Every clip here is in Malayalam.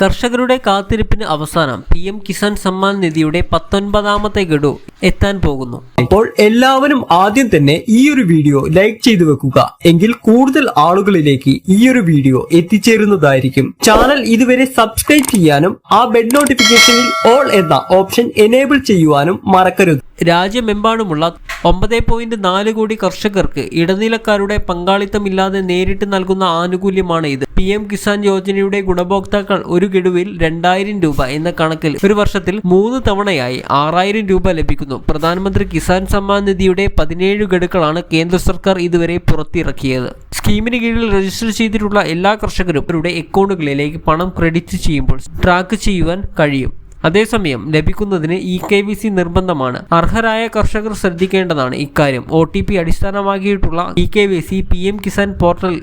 കർഷകരുടെ കാത്തിരിപ്പിന് അവസാനം പി എം കിസാൻ സമ്മാൻ നിധിയുടെ പത്തൊൻപതാമത്തെ ഗഡു എത്താൻ പോകുന്നു. അപ്പോൾ എല്ലാവരും ആദ്യം തന്നെ ഈ ഒരു വീഡിയോ ലൈക്ക് ചെയ്തു വെക്കുക. എങ്കിൽ കൂടുതൽ ആളുകളിലേക്ക് ഈ ഒരു വീഡിയോ എത്തിച്ചേരുന്നതായിരിക്കും. ചാനൽ ഇതുവരെ സബ്സ്ക്രൈബ് ചെയ്യാനും ആ ബെഡ് നോട്ടിഫിക്കേഷനിൽ ഓൾ എന്ന ഓപ്ഷൻ എനേബിൾ ചെയ്യുവാനും മറക്കരുത്. രാജ്യമെമ്പാടുമുള്ള ഒമ്പത് പോയിന്റ് നാല് കോടി കർഷകർക്ക് ഇടനിലക്കാരുടെ പങ്കാളിത്തമില്ലാതെ നേരിട്ട് നൽകുന്ന ആനുകൂല്യമാണ് ഇത്. പി എം കിസാൻ യോജനയുടെ ഗുണഭോക്താക്കൾ ഒരു ഗഡുവിൽ രണ്ടായിരം രൂപ എന്ന കണക്കിൽ ഒരു വർഷത്തിൽ മൂന്ന് തവണയായി ആറായിരം രൂപ ലഭിക്കുന്നു. പ്രധാനമന്ത്രി കിസാൻ സമ്മാൻ നിധിയുടെ പതിനേഴ് ഗഡുക്കളാണ് കേന്ദ്ര സർക്കാർ ഇതുവരെ പുറത്തിറക്കിയത്. സ്കീമിന് കീഴിൽ രജിസ്റ്റർ ചെയ്തിട്ടുള്ള എല്ലാ കർഷകരും അവരുടെ അക്കൗണ്ടുകളിലേക്ക് പണം ക്രെഡിറ്റ് ചെയ്യുമ്പോൾ ട്രാക്ക് ചെയ്യുവാൻ കഴിയും. അതേസമയം ലഭിക്കുന്നതിന് ഇ കെ വി സി നിർബന്ധമാണ്. അർഹരായ കർഷകർ ശ്രദ്ധിക്കേണ്ടതാണ് ഇക്കാര്യം. O T P അടിസ്ഥാനമാക്കിയിട്ടുള്ള E K Y C P M Kisan portal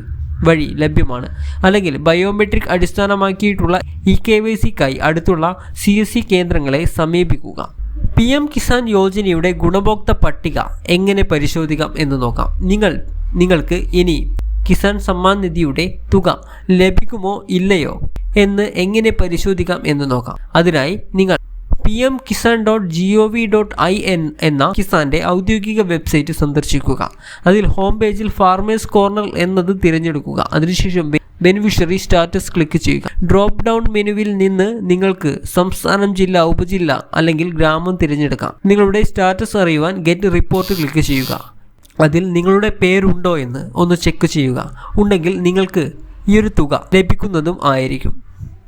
വഴി ലഭ്യമാണ്. അല്ലെങ്കിൽ ബയോമെട്രിക് അടിസ്ഥാനമാക്കിയിട്ടുള്ള ഇ കെ വൈ സിക്കായി അടുത്തുള്ള സി എസ് സി കേന്ദ്രങ്ങളെ സമീപിക്കുക. പി എം കിസാൻ യോജനയുടെ ഗുണഭോക്ത പട്ടിക എങ്ങനെ പരിശോധിക്കാം എന്ന് നോക്കാം. നിങ്ങൾ നിങ്ങൾക്ക് ഇനി കിസാൻ സമ്മാൻ നിധിയുടെ തുക ലഭിക്കുമോ ഇല്ലയോ എന്ന് എങ്ങനെ പരിശോധിക്കാം എന്ന് നോക്കാം. അതിനായി നിങ്ങൾ P M Kisan dot G O V dot I N എന്ന കിസാന്റെ ഔദ്യോഗിക വെബ്സൈറ്റ് സന്ദർശിക്കുക. അതിൽ ഹോം പേജിൽ ഫാർമേഴ്സ് കോർണർ എന്നത് തിരഞ്ഞെടുക്കുക. അതിനുശേഷം ബെനിഫിഷ്യറി സ്റ്റാറ്റസ് ക്ലിക്ക് ചെയ്യുക. ഡ്രോപ്പ് ഡൗൺ മെനുവിൽ നിന്ന് നിങ്ങൾക്ക് സംസ്ഥാനം ജില്ല ഉപജില്ല അല്ലെങ്കിൽ ഗ്രാമം തിരഞ്ഞെടുക്കാം. നിങ്ങളുടെ സ്റ്റാറ്റസ് അറിയുവാൻ ഗെറ്റ് റിപ്പോർട്ട് ക്ലിക്ക് ചെയ്യുക. അതിൽ നിങ്ങളുടെ പേരുണ്ടോ എന്ന് ഒന്ന് ചെക്ക് ചെയ്യുക. ഉണ്ടെങ്കിൽ നിങ്ങൾക്ക് ഈ ഒരു തുക ലഭിക്കുന്നതും ആയിരിക്കും.